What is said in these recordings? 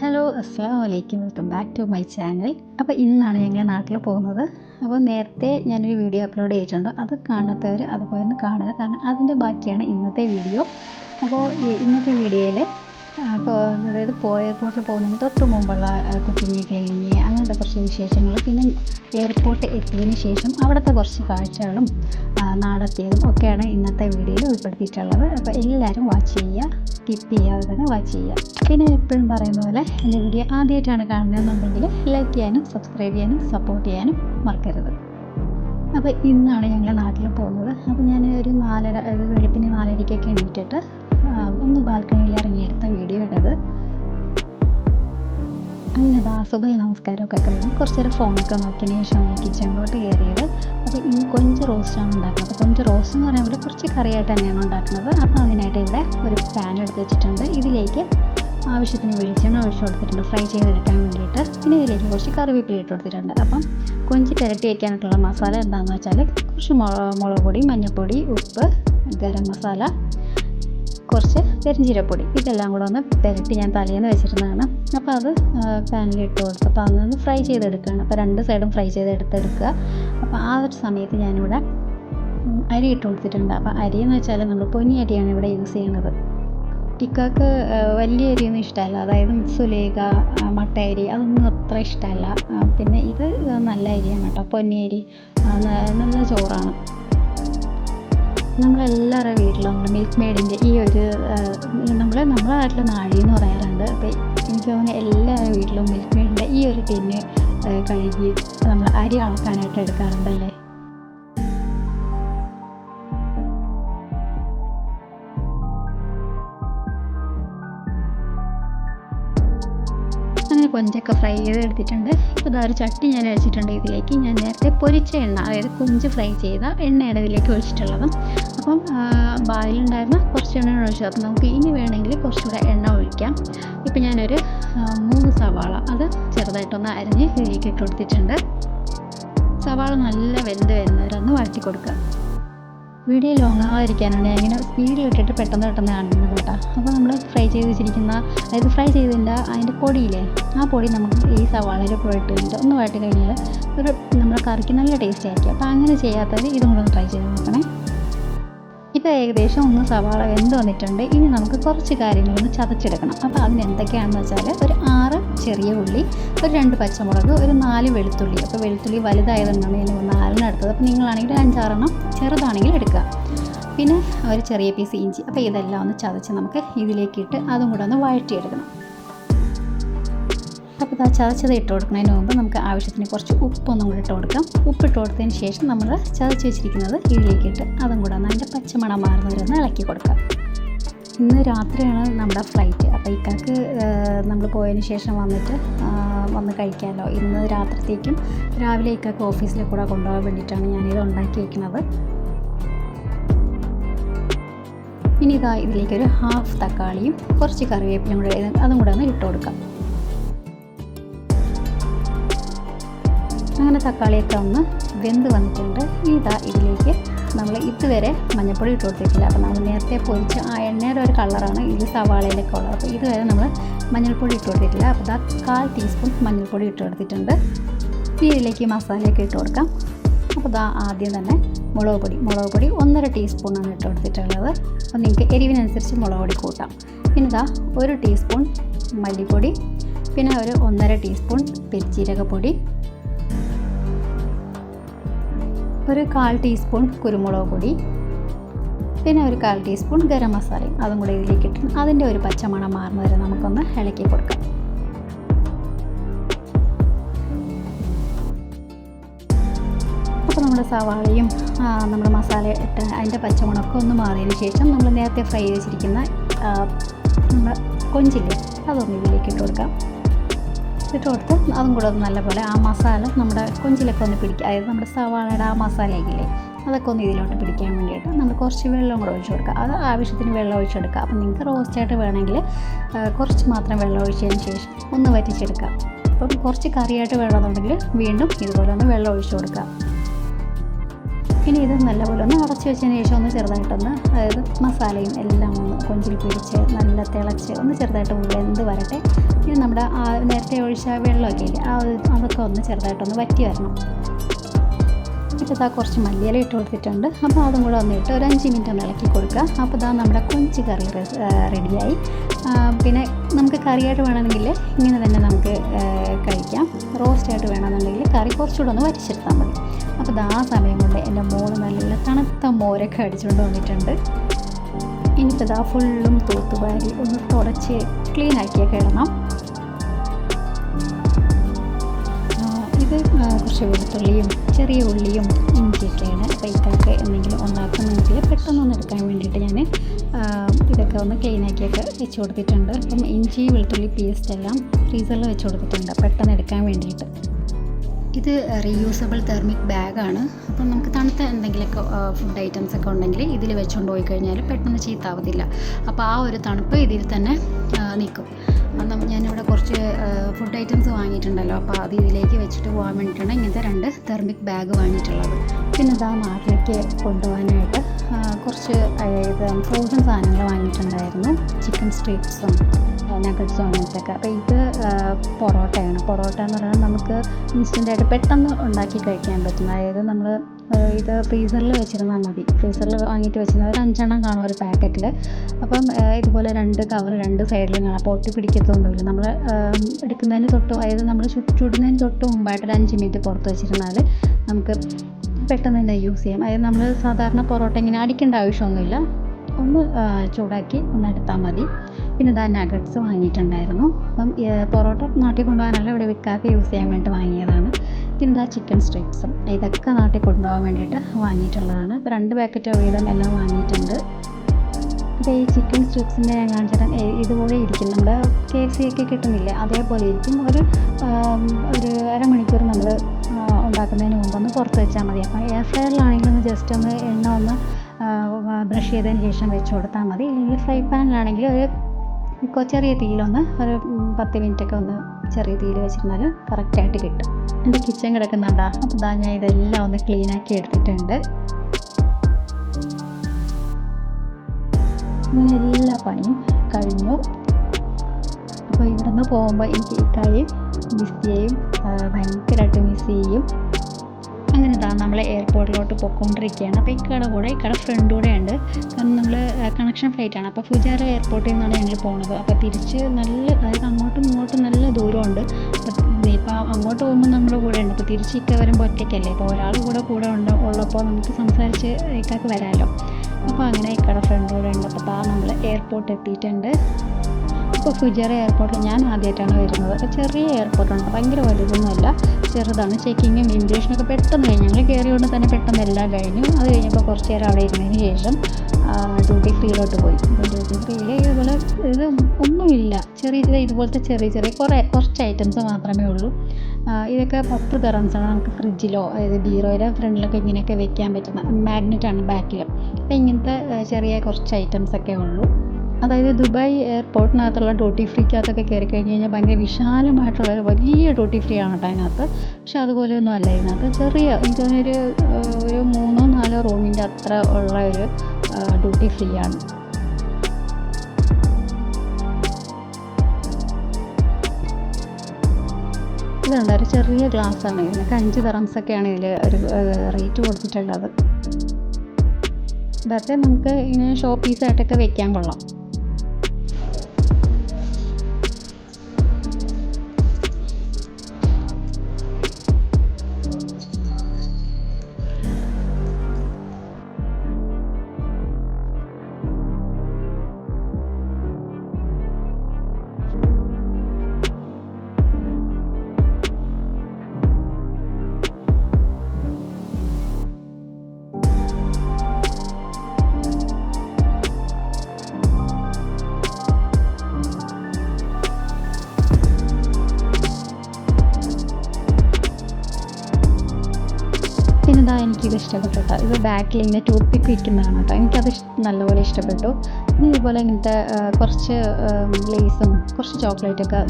Hello അസ്സാം വലൈക്കും welcome back to my channel അപ്പോൾ ഇന്നാണ് ഞങ്ങൾ നാട്ടിൽ പോകുന്നത്. അപ്പോൾ നേരത്തെ ഞാനൊരു വീഡിയോ അപ്ലോഡ് ചെയ്തിട്ടുണ്ട്. അത് കാണാത്തവർ അതുപോലെ കാണുക. കാരണം അതിന്റെ ബാക്കിയാണ് ഇന്നത്തെ വീഡിയോ അപ്പോൾ ഇന്നത്തെ വീഡിയോയിൽ അപ്പോൾ അതായത് എയർപോർട്ടിൽ പോകുന്നതിന് തൊട്ട് മുമ്പുള്ള കുക്കിംഗ് കഴിഞ്ഞ് അങ്ങനത്തെ കുറച്ച് വിശേഷങ്ങൾ. പിന്നെ എയർപോർട്ട് എത്തിയതിന് ശേഷം അവിടുത്തെ കുറച്ച് കാഴ്ചകളും നാടത്തേതും ഒക്കെയാണ് ഇന്നത്തെ വീഡിയോയിൽ ഉൾപ്പെടുത്തിയിട്ടുള്ളത്. അപ്പോൾ എല്ലാവരും വാച്ച് ചെയ്യുക സ്കിപ്പ് ചെയ്യാതെ തന്നെ വാച്ച് ചെയ്യുക. പിന്നെ എപ്പോഴും പറയുന്ന പോലെ എന്റെ വീഡിയോ ആദ്യമായിട്ടാണ് കാണുന്നതെന്നുണ്ടെങ്കിൽ ലൈക്ക് ചെയ്യാനും സബ്സ്ക്രൈബ് ചെയ്യാനും സപ്പോർട്ട് ചെയ്യാനും മറക്കരുത്. അപ്പോൾ ഇന്നാണ് ഞങ്ങൾ നാട്ടിൽ പോകുന്നത്. അപ്പോൾ ഞാൻ ഒരു നാലര വെളുപ്പിന് നാലരയ്ക്കൊക്കെ എണീറ്റിട്ട് ഒന്ന് ബാൽക്കണിയിൽ ഇറങ്ങിയെടുത്ത വീഡിയോ ഇടത് അങ്ങനെ ദാസുബൈ നമസ്കാരമൊക്കെ കഴിഞ്ഞ് കുറച്ചേരം ഫോണൊക്കെ നോക്കിയതിന് ശേഷമാണ് കിച്ചണിലോട്ട് കയറിയത്. അപ്പോൾ ഇന്ന് കൊഞ്ച് റോസ്റ്റാണ് ഉണ്ടാക്കുന്നത്. അപ്പോൾ കൊഞ്ച് റോസ്റ്റ് എന്ന് പറയുമ്പോൾ കുറച്ച് കറിയായിട്ട് തന്നെയാണ് ഉണ്ടാക്കുന്നത്. അപ്പോൾ അതിനായിട്ട് ഇവിടെ ഒരു പാൻ എടുത്ത് വെച്ചിട്ടുണ്ട്. ഇതിലേക്ക് ആവശ്യത്തിന് വെളിച്ചെണ്ണ ഒഴിച്ചു കൊടുത്തിട്ടുണ്ട്. ഫ്രൈ ചെയ്തെടുക്കാൻ വേണ്ടിയിട്ട്. പിന്നെ ഇതിലേക്ക് കുറച്ച് കറിവേപ്പില ഇട്ട് കൊടുത്തിട്ടുണ്ട്. അപ്പം കൊഞ്ച് പുരട്ടി വയ്ക്കാനായിട്ടുള്ള മസാല എന്താണെന്ന് വെച്ചാൽ കുറച്ച് മുളക് പൊടി മഞ്ഞൾപ്പൊടി ഉപ്പ് ഗരം മസാല കുറച്ച് പെരിഞ്ചീരപ്പൊടി ഇതെല്ലാം കൂടെ ഒന്ന് പുരട്ടി ഞാൻ തലേന്ന് വെച്ചിരുന്നതാണ്. അപ്പോൾ അത് പാനിൽ ഇട്ട് കൊടുത്തു. അപ്പോൾ അതൊന്ന് ഫ്രൈ ചെയ്തെടുക്കുകയാണ്. അപ്പോൾ രണ്ട് സൈഡും ഫ്രൈ ചെയ്തെടുത്തെടുക്കുക. അപ്പോൾ ആ ഒരു സമയത്ത് ഞാനിവിടെ അരി ഇട്ട് കൊടുത്തിട്ടുണ്ട്. അപ്പോൾ അരി എന്ന് വെച്ചാൽ നമ്മൾ പൊന്നി അരിയാണ് ഇവിടെ യൂസ് ചെയ്യുന്നത് കുട്ടിക്കാക്ക് വലിയ അരിയൊന്നും ഇഷ്ടമല്ല. അതായത് സുലേഖ മട്ട അരി അതൊന്നും അത്ര ഇഷ്ടമല്ല. പിന്നെ ഇത് നല്ല അരിയാണ് കേട്ടോ. പൊന്നി അരി നല്ല ചോറാണ്. നമ്മളെല്ലാവരുടെ വീട്ടിലും നമ്മൾ മിൽക്ക് മെയ്ഡിന്റെ ഈ ഒരു നമ്മൾ നമ്മുടെ നാട്ടിൽ നാഴി എന്ന് പറയാറുണ്ട്. അപ്പോൾ എനിക്ക് തോന്നുന്നു എല്ലാവരുടെ വീട്ടിലും മിൽക്ക് മെയ്ഡിന്റെ ഈ ഒരു ടിന്ന് കഴുകി നമ്മൾ അരി അളക്കാനായിട്ട് എടുക്കാറുണ്ടല്ലേ? അങ്ങനെ കൊഞ്ചൊക്കെ ഫ്രൈ ചെയ്ത് എടുത്തിട്ടുണ്ട് ഇപ്പോൾ ഇതാ ഒരു ചട്ടി ഞാൻ വെച്ചിട്ടുണ്ട് ഇതിലേക്ക്. ഞാൻ നേരത്തെ പൊരിച്ച എണ്ണ അതായത് കൊഞ്ച് ഫ്രൈ ചെയ്ത എണ്ണയാണ് ഇതിലേക്ക് ഒഴിച്ചിട്ടുള്ളത്. അപ്പം ബായിലുണ്ടായിരുന്ന കുറച്ച് എണ്ണ ഒഴിച്ചു അപ്പം നമുക്ക് ഇനി വേണമെങ്കിൽ കുറച്ചുകൂടെ എണ്ണ ഒഴിക്കാം. ഇപ്പം ഞാനൊരു മൂന്ന് സവാള അത് ചെറുതായിട്ടൊന്ന് അരിഞ്ഞ് ഇതിലേക്ക് ഇട്ട് കൊടുത്തിട്ടുണ്ട്. സവാള നല്ല വെന്ത് വരുന്നവരൊന്ന് വഴറ്റി കൊടുക്കുക. വീഡിയോ ലോങ് ആവാതിരിക്കാനാണ് ഞാൻ ഇങ്ങനെ സ്പീഡിൽ ഇട്ടിട്ട് പെട്ടെന്ന് പെട്ടെന്ന് കാണുന്നത് കേട്ടോ. അപ്പോൾ നമ്മൾ ഫ്രൈ ചെയ്ത് വെച്ചിരിക്കുന്ന അതായത് ഫ്രൈ ചെയ്തതിന്റെ അതിന്റെ പൊടിയില്ലേ ആ പൊടി നമുക്ക് ഈ സവാളയിൽ പോയിട്ട് കഴിഞ്ഞിട്ട് ഒന്ന് വഴറ്റി കഴിഞ്ഞാൽ ഒരു നമ്മുടെ കറിക്ക് നല്ല ടേസ്റ്റ് ആയിരിക്കും. അപ്പോൾ അങ്ങനെ ചെയ്യാത്തവർ ഇതും കൂടെ ഒന്ന് ട്രൈ ചെയ്ത് നോക്കണേ. ഇപ്പോൾ ഏകദേശം ഒന്ന് സവാള വെന്ത് വന്നിട്ടുണ്ട്. ഇനി നമുക്ക് കുറച്ച് കാര്യങ്ങളൊന്ന് ചതച്ചെടുക്കണം. അപ്പോൾ അതിന് എന്തൊക്കെയാണെന്ന് വെച്ചാൽ ഒരു ആറ് ചെറിയ ഉള്ളി ഒരു രണ്ട് പച്ചമുളക് ഒരു നാല് വെളുത്തുള്ളി. അപ്പോൾ വെളുത്തുള്ളി വലുതായതുകൊണ്ടാണ് ഞാൻ നാലിന് എടുത്തത്. അപ്പോൾ നിങ്ങളാണെങ്കിൽ അഞ്ചാറെണ്ണം ചെറുതാണെങ്കിൽ എടുക്കുക. പിന്നെ ഒരു ചെറിയ പീസ് ഇഞ്ചി. അപ്പോൾ ഇതെല്ലാം ഒന്ന് ചതച്ച് നമുക്ക് ഇതിലേക്ക് ഇട്ട് അതും കൂടെ ഒന്ന് വഴറ്റിയെടുക്കണം. അപ്പോൾ ആ ചതച്ചത് ഇട്ട് കൊടുക്കുന്നതിന് മുമ്പ് നമുക്ക് ആവശ്യത്തിന് കുറച്ച് ഉപ്പൊന്നും കൂടി ഇട്ട് കൊടുക്കാം. ഉപ്പിട്ട് കൊടുത്തതിന് ശേഷം നമ്മൾ ചതച്ച് വെച്ചിരിക്കുന്നത് ഇതിലേക്ക് ഇട്ട് അതും കൂടെ നല്ല പച്ചമണം മാറുന്നവരൊന്ന് ഇളക്കി കൊടുക്കാം. ഇന്ന് രാത്രിയാണ് നമ്മുടെ ഫ്ലൈറ്റ്. അപ്പോൾ ഇക്കാക്ക് നമ്മൾ പോയതിന് ശേഷം വന്നിട്ട് വന്ന് കഴിക്കാമല്ലോ. ഇന്ന് രാത്രിത്തേക്കും രാവിലെ ഇക്കാക്ക് ഓഫീസിൽ കൂടെ കൊണ്ടുപോകാൻ വേണ്ടിയിട്ടാണ് ഞാനിത് ഉണ്ടാക്കി വയ്ക്കുന്നത് ഇനി ഇതാ ഇതിലേക്കൊരു ഹാഫ് തക്കാളിയും കുറച്ച് കറിവേപ്പിലും കൂടെ അതും കൂടെ ഒന്ന് ഇട്ട് കൊടുക്കാം. അങ്ങനെ തക്കാളിയൊക്കെ ഒന്ന് വെന്ത് വന്നിട്ടുണ്ട്. ഇതാ ഇതിലേക്ക് നമ്മൾ ഇതുവരെ മഞ്ഞൾപ്പൊടി ഇട്ട് കൊടുത്തിട്ടില്ല. അപ്പോൾ നമ്മൾ നേരത്തെ പൊരിച്ച് ആ എണ്ണയുടെ ഒരു കളറാണ് ഇത് സവാളയിലെ കളർ അപ്പോൾ ഇതുവരെ നമ്മൾ മഞ്ഞൾപ്പൊടി ഇട്ട് കൊടുത്തിട്ടില്ല. അപ്പോൾ ഇതാ കാൽ ടീസ്പൂൺ മഞ്ഞൾപ്പൊടി ഇട്ട് കൊടുത്തിട്ടുണ്ട്. ഇതിലേക്ക് മസാലയൊക്കെ ഇട്ട് കൊടുക്കാം. അപ്പോൾ ഇതാ ആദ്യം തന്നെ മുളക് പൊടി. മുളക് പൊടി ഒന്നര ടീസ്പൂണാണ് ഇട്ട് കൊടുത്തിട്ടുള്ളത്. അപ്പോൾ നിങ്ങൾക്ക് എരിവിനനുസരിച്ച് മുളക് പൊടി കൂട്ടാം. പിന്നെ ഇതാ ഒരു ടീസ്പൂൺ മല്ലിപ്പൊടി. പിന്നെ ഒരു ഒന്നര ടീസ്പൂൺ പെരിച്ചീരകപ്പൊടി ഒരു കാൽ ടീസ്പൂൺ കുരുമുളക് പൊടി പിന്നെ ഒരു കാൽ ടീസ്പൂൺ ഗരം മസാലയും അതും കൂടെ ഇതിലേക്ക് ഇട്ട് അതിന്റെ ഒരു പച്ചമണം മാറുന്ന വരെ നമുക്കൊന്ന് ഇളക്കി കൊടുക്കാം. നമ്മുടെ സവാളയും നമ്മുടെ മസാല ഇട്ട് അതിന്റെ പച്ചമുളകൊക്കെ ഒന്ന് മാറിയതിന് ശേഷം നമ്മൾ നേരത്തെ ഫ്രൈ ചെയ്ത് വെച്ചിരിക്കുന്ന നമ്മുടെ കൊഞ്ചില്ലേ അതൊന്ന് ഇതിലേക്ക് ഇട്ട് കൊടുക്കാം. ഇട്ട് കൊടുത്ത് അതും കൂടെ ഒന്ന് നല്ലപോലെ ആ മസാല നമ്മുടെ കൊഞ്ചിലൊക്കെ ഒന്ന് പിടിക്കുക അതായത് നമ്മുടെ സവാളയുടെ ആ മസാലയൊക്കെ അതൊക്കെ ഒന്ന് ഇതിലോട്ട് പിടിക്കാൻ വേണ്ടിയിട്ട് നമ്മൾ കുറച്ച് വെള്ളം കൂടെ ഒഴിച്ച് കൊടുക്കുക. അത് ആവശ്യത്തിന് വെള്ളം ഒഴിച്ചെടുക്കുക. അപ്പം നിങ്ങൾക്ക് റോസ്റ്റായിട്ട് വേണമെങ്കിൽ കുറച്ച് മാത്രം വെള്ളം ഒഴിച്ചതിന് ശേഷം ഒന്ന് വറ്റിച്ചെടുക്കുക. അപ്പം കുറച്ച് കറിയായിട്ട് വേണമെന്നുണ്ടെങ്കിൽ വീണ്ടും ഇതുപോലെ ഒന്ന് വെള്ളം ഒഴിച്ച് കൊടുക്കുക. ഇത് നല്ലപോലെ ഒന്ന് അടച്ച് വെച്ചതിന് ശേഷം ഒന്ന് ചെറുതായിട്ടൊന്ന് അതായത് മസാലയും എല്ലാം ഒന്ന് കൊഞ്ചിൽ പിടിച്ച് നല്ല തിളച്ച് ഒന്ന് ചെറുതായിട്ട് വെന്ത് വരട്ടെ. ഇനി നമ്മുടെ ആ നേരത്തെ ഒഴിച്ച വെള്ളമൊക്കെ ഇല്ലേ ആ അതൊക്കെ ഒന്ന് ചെറുതായിട്ടൊന്ന് വറ്റി വരണം. ഇതാ കുറച്ച് മല്ലിയില ഇട്ട് കൊടുത്തിട്ടുണ്ട്. അപ്പോൾ അതും കൂടെ ഒന്ന് ഇട്ട് ഒരു അഞ്ച് മിനിറ്റ് ഒന്ന് ഇളക്കി കൊടുക്കുക. അപ്പോൾ ഇതാ നമ്മുടെ കൊഞ്ച് കറി റെഡിയായി. പിന്നെ നമുക്ക് കറിയായിട്ട് വേണമെങ്കിൽ ഇങ്ങനെ തന്നെ നമുക്ക് കഴിക്കാം. റോസ്റ്റായിട്ട് വേണമെന്നുണ്ടെങ്കിൽ കറി കുറച്ചുകൂടെ ഒന്ന് വരിച്ചെടുത്താൽ മതി. ഇതാ ആ സമയം കൊണ്ട് എന്റെ മോൾ നല്ല തണുത്ത മോരൊക്കെ അടിച്ചുകൊണ്ട് വന്നിട്ടുണ്ട്. ഇനിയിപ്പോൾ ഇതാ ഫുള്ളും തൂത്തുവാരി ഒന്ന് തുടച്ച് ക്ലീൻ ആക്കിയൊക്കെ ഇടണം. ഇത് കുറച്ച് വെളുത്തുള്ളിയും ചെറിയ ഉള്ളിയും ഇഞ്ചിയൊക്കെയാണ്. ഇതൊക്കെ എന്തെങ്കിലും ഉണ്ടാക്കുന്നെങ്കിൽ പെട്ടെന്ന് ഒന്ന് എടുക്കാൻ വേണ്ടിയിട്ട് ഞാൻ ഇതൊക്കെ ഒന്ന് ക്ലീൻ ആക്കിയൊക്കെ വെച്ച് കൊടുത്തിട്ടുണ്ട്. അപ്പം ഇഞ്ചി വെളുത്തുള്ളി പേസ്റ്റ് എല്ലാം ഫ്രീസറിൽ വെച്ച് കൊടുത്തിട്ടുണ്ട്. പെട്ടെന്ന് എടുക്കാൻ വേണ്ടിയിട്ട്. ഇത് റീയൂസബിൾ തെർമിക് ബാഗാണ് അപ്പം നമുക്ക് തണുത്ത എന്തെങ്കിലുമൊക്കെ ഫുഡ് ഐറ്റംസ് ഒക്കെ ഉണ്ടെങ്കിൽ ഇതിൽ വെച്ചുകൊണ്ട് പോയി കഴിഞ്ഞാൽ പെട്ടെന്ന് ചീത്താവത്തില്ല. അപ്പോൾ ആ ഒരു തണുപ്പ് ഇതിൽ തന്നെ നിൽക്കും. ഞാനിവിടെ കുറച്ച് ഫുഡ് ഐറ്റംസ് വാങ്ങിയിട്ടുണ്ടല്ലോ. അപ്പോൾ അത് ഇതിലേക്ക് വെച്ചിട്ട് പോകാൻ വേണ്ടിയിട്ടാണ് ഇങ്ങനത്തെ രണ്ട് തെർമിക് ബാഗ് വാങ്ങിയിട്ടുള്ളത്. പിന്നെ ഇതാ നാട്ടിലേക്ക് കൊണ്ടുപോകാനായിട്ട് കുറച്ച് ഇത് ഫ്രോസൺ സാധനങ്ങൾ വാങ്ങിയിട്ടുണ്ടായിരുന്നു. ചിക്കൻ സ്ട്രീറ്റ്സും നഗറ്റ്സും അങ്ങനത്തെയൊക്കെ. അപ്പോൾ ഇത് പൊറോട്ടയാണ്. പൊറോട്ട എന്ന് പറയുന്നത് നമുക്ക് ഇൻസ്റ്റന്റായിട്ട് പെട്ടെന്ന് ഉണ്ടാക്കി കഴിക്കാൻ പറ്റും അതായത് നമ്മൾ ഇത് ഫ്രീസറിൽ വെച്ചിരുന്നാൽ മതി. ഫ്രീസറിൽ വാങ്ങിയിട്ട് വെച്ചിരുന്ന ഒരു അഞ്ചെണ്ണം കാണും ഒരു പാക്കറ്റിൽ അപ്പം ഇതുപോലെ രണ്ട് കവർ രണ്ട് സൈഡിലും കാണാം. അപ്പോൾ ഒട്ടി പിടിക്കത്തൊന്നുമില്ല. നമ്മൾ എടുക്കുന്നതിന് തൊട്ട് അതായത് നമ്മൾ ചുടുന്നതിന് തൊട്ട് മുമ്പായിട്ട് ഒരു അഞ്ച് മിനിറ്റ് പുറത്ത് വെച്ചിരുന്നാൽ നമുക്ക് പെട്ടെന്ന് തന്നെ യൂസ് ചെയ്യാം. അതായത് നമ്മൾ സാധാരണ പൊറോട്ട ഇങ്ങനെ അടിക്കേണ്ട ആവശ്യമൊന്നുമില്ല. ഒന്ന് ചൂടാക്കി ഒന്ന് എടുത്താൽ മതി. പിന്നെ ഇതാ നഗറ്റ്സ് വാങ്ങിയിട്ടുണ്ടായിരുന്നു. അപ്പം പൊറോട്ട നാട്ടിൽ കൊണ്ടുപോകാനല്ല ഇവിടെ വിൽക്കാതെ യൂസ് ചെയ്യാൻ വേണ്ടി വാങ്ങിയതാണ്. പിന്നെ ഇതാ ചിക്കൻ സ്ട്രിപ്സും ഇതൊക്കെ നാട്ടിൽ കൊണ്ടുപോകാൻ വേണ്ടിയിട്ട് വാങ്ങിയിട്ടുള്ളതാണ്. രണ്ട് പാക്കറ്റ് വീതം എല്ലാം വാങ്ങിയിട്ടുണ്ട്. അപ്പോൾ ഈ ചിക്കൻ സ്ട്രിപ്സിന്റെ ഞാൻ കാണിച്ചിട്ട് ഇതുപോലെ ഇരിക്കും. നമ്മുടെ കെ സി ഒക്കെ കിട്ടുന്നില്ലേ? അതേപോലെ ഇരിക്കും. ഒരു ഒരു അരമണിക്കൂർ നമ്മൾ ഉണ്ടാക്കുന്നതിന് മുമ്പ് ഒന്ന് പുറത്ത് വെച്ചാൽ മതി. അപ്പോൾ എയർ ഫ്രയറിലാണെങ്കിൽ ഒന്ന് ജസ്റ്റ് ഒന്ന് എണ്ണ ഒന്ന് ബ്രഷ് ചെയ്തതിന് ശേഷം വെച്ച് കൊടുത്താൽ മതി. ഇല്ലെങ്കിൽ ഫ്രൈ പാനിലാണെങ്കിൽ ഒരു കൊ- ചെറിയ തീയിലൊന്ന് ഒരു പത്ത് മിനിറ്റൊക്കെ ഒന്ന് ചെറിയ തീയിൽ വെച്ചിരുന്നാൽ കറക്റ്റായിട്ട് കിട്ടും. എന്റെ കിച്ചൺ കിടക്കുന്നുണ്ടാ അപ്പോൾ ഇതാ ഞാൻ ഇതെല്ലാം ഒന്ന് ക്ലീനാക്കി എടുത്തിട്ടുണ്ട്. എല്ലാ പണിയും കഴിഞ്ഞു. അപ്പോൾ ഇവിടെ നിന്ന് പോകുമ്പോൾ എനിക്ക് ചെയ്യും ആ, ഭയങ്കരമായിട്ട് മിസ് ചെയ്യും. അങ്ങനെ ഇതാ നമ്മൾ എയർപോർട്ടിലോട്ട് പോയിക്കൊണ്ടിരിക്കുകയാണ് അപ്പോൾ ഇക്കടെ കൂടെ ഇക്കടെ ഫ്രണ്ട് കൂടെ ഉണ്ട്. കാരണം നമ്മൾ കണക്ഷൻ ഫ്ലൈറ്റ് ആണ്. അപ്പോൾ ഫുജാര എയർപോർട്ടിൽ നിന്നാണ് ഞങ്ങൾ പോകുന്നത് അപ്പോൾ തിരിച്ച് നല്ല അതായത് അങ്ങോട്ടും ഇങ്ങോട്ടും നല്ല ദൂരമുണ്ട്. ഇപ്പോൾ അങ്ങോട്ട് പോകുമ്പോൾ നമ്മുടെ കൂടെ ഉണ്ട്. അപ്പോൾ തിരിച്ച് ഇക്ക വരുമ്പോൾ ഒറ്റയ്ക്കല്ലേ? അപ്പോൾ ഒരാൾ കൂടെ കൂടെ ഉണ്ട് ഉള്ളപ്പോൾ നമുക്ക് സംസാരിച്ച് ഇക്കാക്ക് വരാമല്ലോ അപ്പോൾ അങ്ങനെ ഇക്കടെ ഫ്രണ്ട് കൂടെ ഉണ്ട്. അപ്പോൾ നമ്മൾ എയർപോർട്ട് എത്തിയിട്ടുണ്ട്. ഇപ്പോൾ ഫുജറ എയർപോർട്ടിൽ ഞാൻ ആദ്യമായിട്ടാണ് വരുന്നത്. ചെറിയ എയർപോർട്ടാണ് ഭയങ്കര വലുതൊന്നുമല്ല. ചെറുതാണ്. ചെക്കിങ്ങും ഇമിഗ്രേഷനൊക്കെ പെട്ടെന്ന് കഴിഞ്ഞു. ഞങ്ങൾ കയറിയോണ്ട് തന്നെ പെട്ടെന്ന് എല്ലാം കഴിഞ്ഞു. അത് കഴിഞ്ഞപ്പോൾ കുറച്ച് നേരം അവിടെ ഇരുന്നതിന് ശേഷം ഡ്യൂട്ടി ഫ്രീയിലോട്ട് പോയി. ഡ്യൂട്ടി ഫ്രീയിൽ ഇതുപോലെ ഇത് ഒന്നുമില്ല. ചെറിയ ചെറിയ ഇതുപോലത്തെ ചെറിയ ചെറിയ കുറേ കുറച്ച് ഐറ്റംസ് മാത്രമേ ഉള്ളൂ. ഇതൊക്കെ പത്ത് തെറൻസാണ് നമുക്ക് ഫ്രിഡ്ജിലോ അതായത് ബീറോയിലോ ഫ്രണ്ടിലൊക്കെ ഇങ്ങനെയൊക്കെ വെക്കാൻ പറ്റുന്ന മാഗ്നറ്റാണ് ബാക്കിൽ അപ്പോൾ ഇങ്ങനത്തെ ചെറിയ കുറച്ച് ഐറ്റംസൊക്കെ ഉള്ളൂ. അതായത് ദുബായ് എയർപോർട്ടിനകത്തുള്ള ഡ്യൂട്ടി ഫ്രീക്കകത്തൊക്കെ കയറി കഴിഞ്ഞ് കഴിഞ്ഞാൽ ഭയങ്കര വിശാലമായിട്ടുള്ള വലിയ ഡ്യൂട്ടി ഫ്രീ ആണ് കേട്ടോ അതിനകത്ത്. പക്ഷെ അതുപോലെയൊന്നും അല്ല ഇതിനകത്ത്. ചെറിയ എനിക്ക് തോന്നിയൊരു ഒരു മൂന്നോ നാലോ റൂമിന്റെ അത്ര ഉള്ള ഒരു ഡ്യൂട്ടി ഫ്രീ ആണ് ഇതുണ്ട്. ഒരു ചെറിയ ഗ്ലാസ് ആണ് ഇതിനൊക്കെ അഞ്ച് തറംസൊക്കെയാണ് ഇതിൽ ഒരു റേറ്റ് കൊടുത്തിട്ടുള്ളത്. വെറുതെ നമുക്ക് ഇങ്ങനെ ഷോ പീസായിട്ടൊക്കെ വെക്കാൻ കൊള്ളാം. ഇതാ എനിക്കിത് ഇഷ്ടപ്പെട്ടത്? ഇത് ബാക്കിൽ ഇങ്ങനെ ടൂത്ത് പിക്ക് വയ്ക്കുന്നതാണ് കേട്ടോ എനിക്കത് നല്ലപോലെ ഇഷ്ടപ്പെട്ടു. ഇതുപോലെ ഇങ്ങനത്തെ കുറച്ച് ലേസും കുറച്ച് ചോക്ലേറ്റൊക്കെ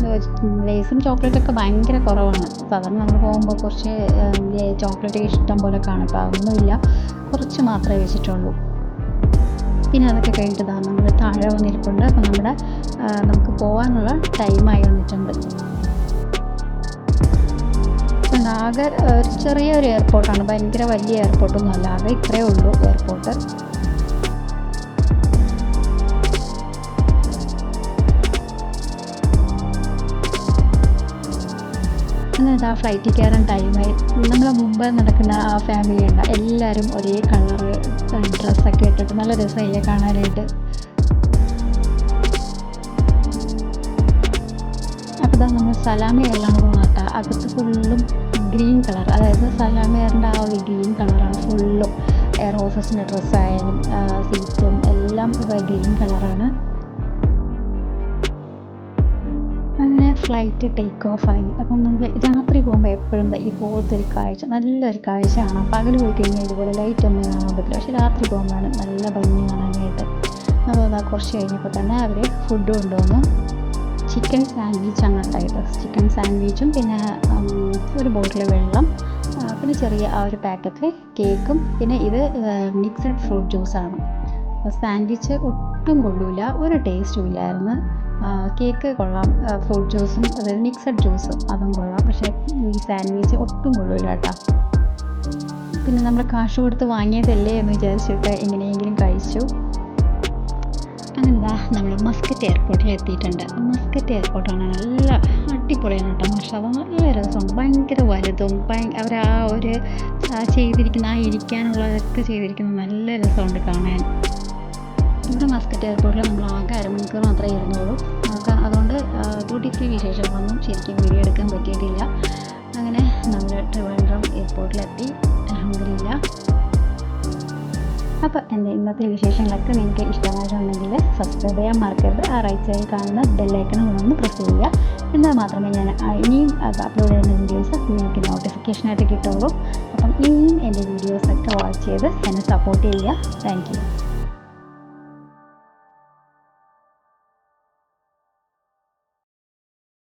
ലേസും ചോക്ലേറ്റൊക്കെ ഭയങ്കര കുറവാണ്. സാധാരണ നമ്മൾ പോകുമ്പോൾ കുറച്ച് ചോക്ലേറ്റ് ഇഷ്ടം പോലെ കാണും അപ്പോൾ അതൊന്നുമില്ല. കുറച്ച് മാത്രമേ വെച്ചിട്ടുള്ളൂ. പിന്നെ അതൊക്കെ കഴിഞ്ഞിട്ട് നമ്മൾ താഴെ വന്നിരിപ്പുണ്ട്. അപ്പോൾ നമ്മുടെ നമുക്ക് പോകാനുള്ള ടൈമായി വന്നിട്ടുണ്ട്. അപ്പം ആകെ ഒരു ചെറിയൊരു എയർപോർട്ടാണ് ഭയങ്കര വലിയ എയർപോർട്ടൊന്നും അല്ല ആകെ ഇത്രയേ ഉള്ളൂ എയർപോർട്ട് ആ ഫ്ലൈറ്റിൽ കയറാൻ ടൈമായി നമ്മളെ മുമ്പ് നടക്കുന്ന ആ ഫാമിലി ഉണ്ട് എല്ലാവരും ഒരേ കളറ് ഡ്രസ്സൊക്കെ ഇട്ടിട്ട് നല്ല രസമില്ലേ കാണാനായിട്ട്. അപ്പോൾ നമ്മൾ സലാമി എല്ലാം നോക്കാം അകത്ത് ഫുള്ളും ഗ്രീൻ കളർ അതായത് സലാമേറിന്റെ ആ ഒരു ഗ്രീൻ കളറാണ് ഫുള്ളും ഹോസ്റ്റസിന്റെ ഡ്രസ്സായാലും സീറ്റും എല്ലാം ഗ്രീൻ കളറാണ് അങ്ങനെ ഫ്ലൈറ്റ് ടേക്ക് ഓഫ് ആയി. അപ്പം നമുക്ക് രാത്രി പോകുമ്പോൾ എപ്പോഴും ഇതുപോലത്തെ ഒരു കാഴ്ച നല്ലൊരു കാഴ്ചയാണ് പകൽ പോയി കഴിഞ്ഞാൽ ഇതുപോലെ ലൈറ്റ് ഒന്നും കാണാൻ പറ്റില്ല. പക്ഷേ രാത്രി പോകുമ്പോഴാണ് നല്ല ഭംഗി കാണാനായിട്ട്. അപ്പോൾ അതാ കുറച്ച് കഴിഞ്ഞപ്പോൾ തന്നെ അവർ ഫുഡ് കൊണ്ടുവന്നു. ചിക്കൻ സാൻഡ്വിച്ച് ആണ് ചിക്കൻ സാൻഡ്വിച്ചും പിന്നെ ഒരു ബോട്ടിൽ വെള്ളം പിന്നെ ചെറിയ ആ ഒരു പാക്കറ്റ് കേക്കും. പിന്നെ ഇത് മിക്സഡ് ഫ്രൂട്ട് ജ്യൂസാണ് സാൻഡ്വിച്ച് ഒട്ടും കൊള്ളൂല ഒരു ടേസ്റ്റും ഇല്ലായിരുന്നു. കേക്ക് കൊള്ളാം ഫ്രൂട്ട് ജ്യൂസും അതായത് മിക്സഡ് ജ്യൂസും അതും കൊള്ളാം. പക്ഷേ ഈ സാൻഡ്വിച്ച് ഒട്ടും കൊള്ളൂല കേട്ടോ. പിന്നെ നമ്മൾ കാശ് കൊടുത്ത് വാങ്ങിയതല്ലേ എന്ന് വിചാരിച്ചിട്ട് എങ്ങനെയെങ്കിലും കഴിച്ചു. അങ്ങനെ നമ്മൾ മസ്കറ്റ് എയർപോർട്ടിൽ എത്തിയിട്ടുണ്ട്. മസ്കറ്റ് എയർപോർട്ടാണ് നല്ല അടിപൊളിയാണ് കേട്ടോ. പക്ഷേ നല്ല രസം ഭയങ്കര വലുതും അവർ ആ ഒരു ചെയ്തിരിക്കുന്ന ആ ഇരിക്കാനുള്ളതൊക്കെ ചെയ്തിരിക്കുന്നത് നല്ല രസമുണ്ട് കാണാൻ. ഇവിടെ മസ്കറ്റ് എയർപോർട്ടിൽ നമ്മൾ ആകെ അരമണിക്കൂർ മാത്രമേ ഇരുന്നുള്ളൂ. നമുക്ക് അതുകൊണ്ട് ഡ്യൂട്ടി ഫ്രീ വിശേഷങ്ങളൊന്നും ശരിക്കും വീഡിയോ എടുക്കാൻ പറ്റിയിട്ടില്ല. അങ്ങനെ നമ്മൾ ട്രിവാൻഡ്രം എയർപോർട്ടിലെത്തി. അലഹമില്ല അപ്പോൾ എന്റെ ഇന്നത്തെ വിശേഷങ്ങളൊക്കെ നിങ്ങൾക്ക് ഇഷ്ടമായിട്ടുണ്ടെങ്കിൽ സബ്സ്ക്രൈബ് ചെയ്യാൻ മറക്കരുത്. ആ റൈറ്റ് സൈഡിൽ കാണുന്ന ബെല്ലൈക്കൺ ഒന്ന് പ്രസ് ചെയ്യുക. എന്നാൽ മാത്രമേ ഞാൻ ഇനിയും അപ്ലോഡ് ചെയ്യുന്ന വീഡിയോസ് നിങ്ങൾക്ക് നോട്ടിഫിക്കേഷനായിട്ട് കിട്ടുള്ളൂ അപ്പം ഇനിയും എന്റെ വീഡിയോസൊക്കെ വാച്ച് ചെയ്ത് എന്നെ സപ്പോർട്ട് ചെയ്യുക. താങ്ക്